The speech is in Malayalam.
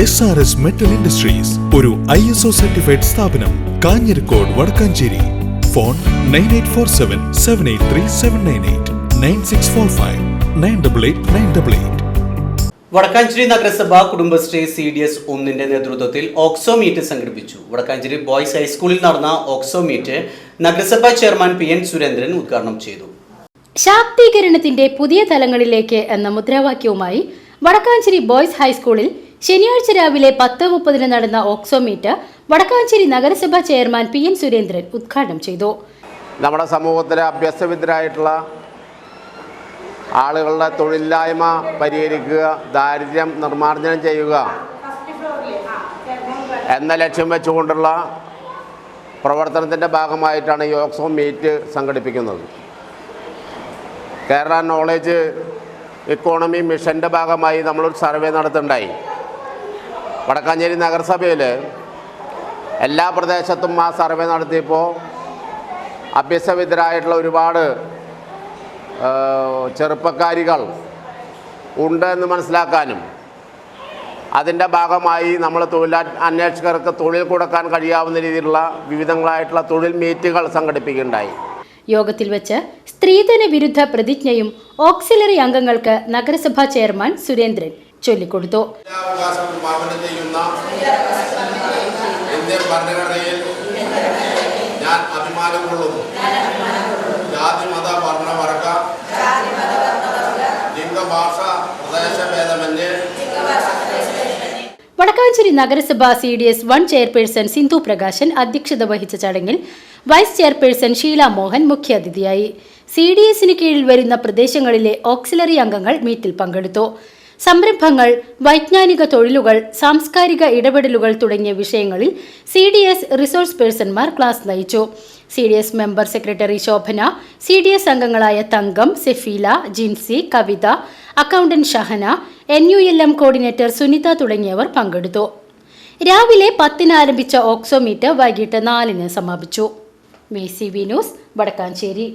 S R S metal industries ഒരു ഐ എസ് ഒ സർട്ടിഫൈഡ് സ്ഥാപനം Kanjirakode Vadakkanchery. Phone nine eight four seven seven eight three seven nine eight nine six four five nine double eight nine double eight Vadakkanchery നഗരസഭ കുടുംബശ്രീ സി ഡി എസ് ഒന്നിന്റെ നേതൃത്വത്തിൽ ഓക്സോ മീറ്റ് സംഘടിപ്പിച്ചു. വടക്കാഞ്ചേരി ബോയ്സ് ഹൈസ്കൂളിൽ നടന്ന ഓക്സോ മീറ്റ് നഗരസഭാ ചെയർമാൻ പി എൻ സുരേന്ദ്രൻ ഉദ്ഘാടനം ചെയ്തു. ശാക്തീകരണത്തിന്റെ പുതിയ തലങ്ങളിലേക്ക് എന്ന മുദ്രാവാക്യവുമായി വടക്കാഞ്ചേരി ബോയ്സ് ഹൈസ്കൂളിൽ ശനിയാഴ്ച രാവിലെ പത്ത് മുപ്പതിന് നടന്ന ഓക്സോമീറ്റ് വടക്കാഞ്ചേരി നഗരസഭാ ചെയർമാൻ പി എൻ സുരേന്ദ്രൻ ഉദ്ഘാടനം ചെയ്തു. നമ്മുടെ സമൂഹത്തിലെ അഭ്യസ്തവിദ്യരായിട്ടുള്ള ആളുകളുടെ തൊഴിലില്ലായ്മ പരിഹരിക്കുക ദാരിദ്ര്യം നിർമ്മാർജനം ചെയ്യുക എന്ന ലക്ഷ്യം വെച്ചുകൊണ്ടുള്ള പ്രവർത്തനത്തിന്റെ ഭാഗമായിട്ടാണ് ഈ ഓക്സോ മീറ്റ് സംഘടിപ്പിക്കുന്നത്. കേരള നോളേജ് ഇക്കോണമി മിഷന്റെ ഭാഗമായി നമ്മളൊരു സർവേ നടത്തുണ്ടായി വടക്കാഞ്ചേരി നഗരസഭയിൽ എല്ലാ പ്രദേശത്തും ആ സർവേ നടത്തിയപ്പോൾ അഭ്യസവിദ്യരായിട്ടുള്ള ഒരുപാട് ചെറുപ്പക്കാരികൾ ഉണ്ട് എന്ന് മനസ്സിലാക്കാനും അതിന്റെ ഭാഗമായി നമ്മൾ തൊഴിലാ അന്വേഷകർക്ക് തൊഴിൽ കൊടുക്കാൻ കഴിയാവുന്ന രീതിയിലുള്ള വിവിധങ്ങളായിട്ടുള്ള തൊഴിൽ മീറ്റുകൾ സംഘടിപ്പിക്കുകയുണ്ടായി. യോഗത്തിൽ വെച്ച് സ്ത്രീധന വിരുദ്ധ പ്രതിജ്ഞയും ഓക്സിലറി അംഗങ്ങൾക്ക് നഗരസഭാ ചെയർമാൻ സുരേന്ദ്രൻ ചൊല്ലിക്കൊടുത്തു. ഭാഷ പ്രദേശ അഭിമാനം വടക്കാഞ്ചേരി നഗരസഭ C D S one chairperson Sindhu Prakashan അധ്യക്ഷത വഹിച്ച ചടങ്ങിൽ വൈസ് ചെയർപേഴ്സൺ ഷീല മോഹൻ മുഖ്യാതിഥിയായി സി ഡി എസിന് കീഴിൽ വരുന്ന പ്രദേശങ്ങളിലെ ഓക്സിലറി അംഗങ്ങൾ മീറ്റിൽ പങ്കെടുത്തു. സംരംഭങ്ങൾ വൈജ്ഞാനിക തൊഴിലുകൾ സാംസ്കാരിക ഇടപെടലുകൾ തുടങ്ങിയ വിഷയങ്ങളിൽ സി ഡി എസ് റിസോഴ്സ് പേഴ്സൺമാർ ക്ലാസ് നയിച്ചു. C D S member secretary Shobhana C D S അംഗങ്ങളായ Thankam Sefeela Jincy Kavitha accountant Shahana N U L M coordinator Sunitha തുടങ്ങിയവർ പങ്കെടുത്തു. രാവിലെ പത്തിന് ആരംഭിച്ച ഓക്സോമീറ്റർ വൈകിട്ട് നാലിന് സമാപിച്ചു. മേസി വി ന്യൂസ് വടക്കാഞ്ചേരി.